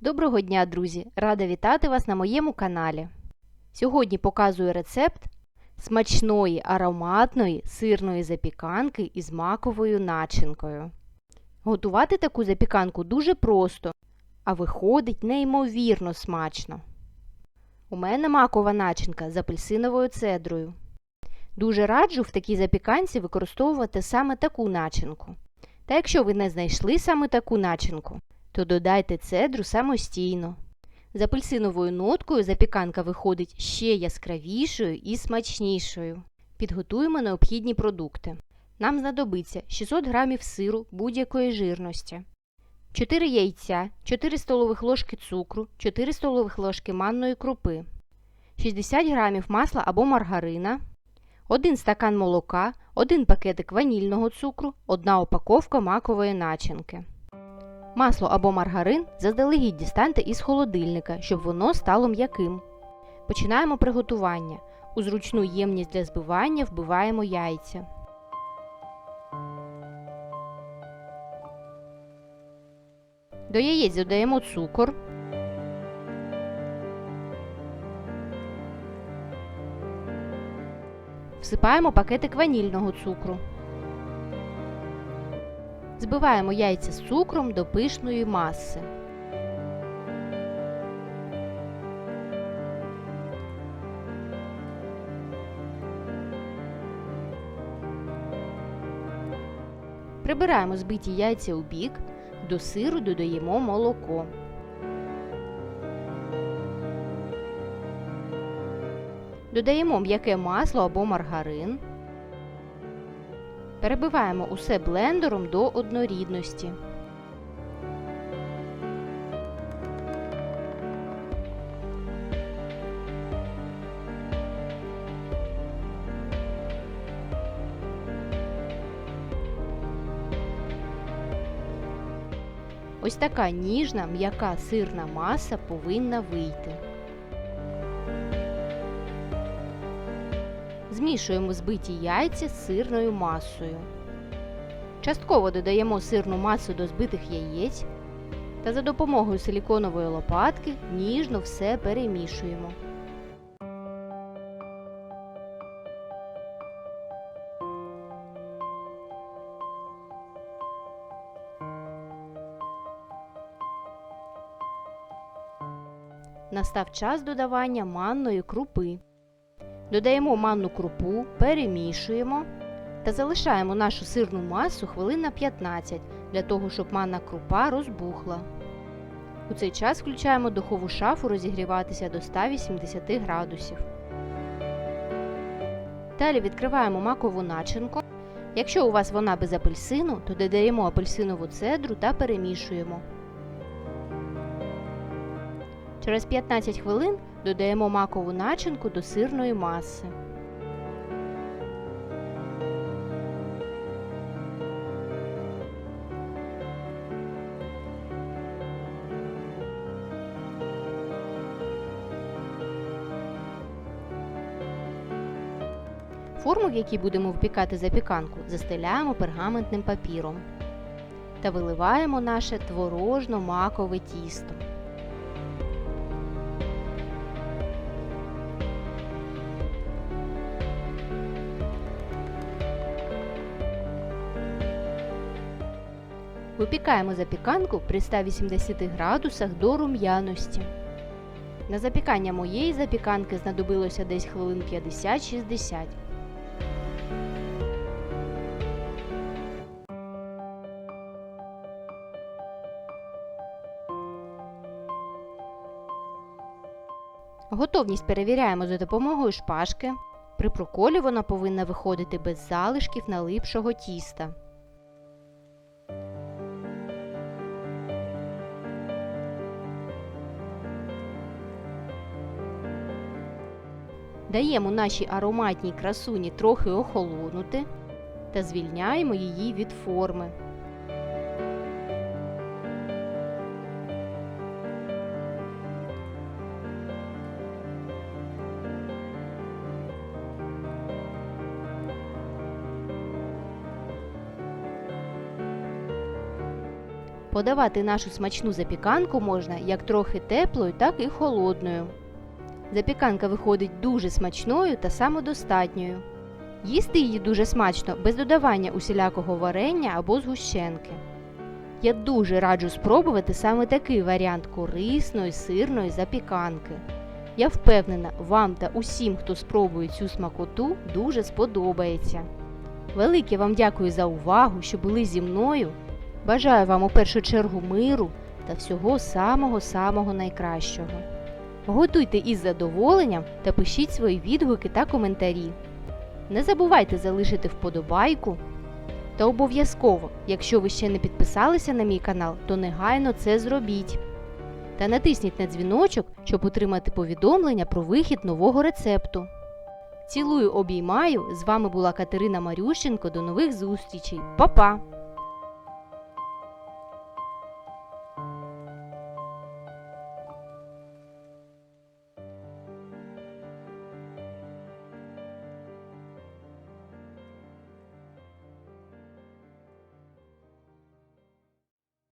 Доброго дня, друзі! Рада вітати вас на моєму каналі. Сьогодні показую рецепт смачної ароматної сирної запіканки із маковою начинкою. Готувати таку запіканку дуже просто, а виходить неймовірно смачно. У мене макова начинка з апельсиновою цедрою. Дуже раджу в такій запіканці використовувати саме таку начинку. Та якщо ви не знайшли саме таку начинку, то додайте цедру самостійно. З апельсиновою ноткою запіканка виходить ще яскравішою і смачнішою. Підготуємо необхідні продукти. Нам знадобиться 600 г сиру будь-якої жирності, 4 яйця, 4 столових ложки цукру, 4 столових ложки манної крупи, 60 г масла або маргарина, 1 стакан молока, 1 пакетик ванільного цукру, 1 упаковка макової начинки. Масло або маргарин заздалегідь дістаньте із холодильника, щоб воно стало м'яким. Починаємо приготування. У зручну ємність для збивання вбиваємо яйця. До яєць додаємо цукор. Всипаємо пакетик ванільного цукру. Збиваємо яйця з цукром до пишної маси. Прибираємо збиті яйця у бік, до сиру додаємо молоко. Додаємо м'яке масло або маргарин. Перебиваємо усе блендером до однорідності. Ось така ніжна м'яка сирна маса повинна вийти. Змішуємо збиті яйця з сирною масою. Частково додаємо сирну масу до збитих яєць та за допомогою силіконової лопатки ніжно все перемішуємо. Настав час додавання манної крупи. Додаємо манну крупу, перемішуємо та залишаємо нашу сирну масу хвилин на 15 для того, щоб манна крупа розбухла. У цей час включаємо духову шафу розігріватися до 180 градусів. Далі відкриваємо макову начинку. Якщо у вас вона без апельсину, то додаємо апельсинову цедру та перемішуємо. Через 15 хвилин додаємо макову начинку до сирної маси. Форму, в якій будемо впікати запіканку, застеляємо пергаментним папіром та виливаємо наше творожно-макове тісто. Випікаємо запіканку при 180 градусах до рум'яності. На запікання моєї запіканки знадобилося десь хвилин 50-60. Готовність перевіряємо за допомогою шпажки. При проколі вона повинна виходити без залишків налипшого тіста. Даємо нашій ароматній красуні трохи охолонути та звільняємо її від форми. Подавати нашу смачну запіканку можна як трохи теплою, так і холодною. Запіканка виходить дуже смачною та самодостатньою. Їсти її дуже смачно без додавання усілякого варення або згущенки. Я дуже раджу спробувати саме такий варіант корисної сирної запіканки. Я впевнена, вам та усім, хто спробує цю смакоту, дуже сподобається. Велике вам дякую за увагу, що були зі мною. Бажаю вам у першу чергу миру та всього самого-самого найкращого. Готуйте із задоволенням та пишіть свої відгуки та коментарі. Не забувайте залишити вподобайку. Та обов'язково, якщо ви ще не підписалися на мій канал, то негайно це зробіть. Та натисніть на дзвіночок, щоб отримати повідомлення про вихід нового рецепту. Цілую обіймаю. З вами була Катерина Марющенко. До нових зустрічей. Па-па!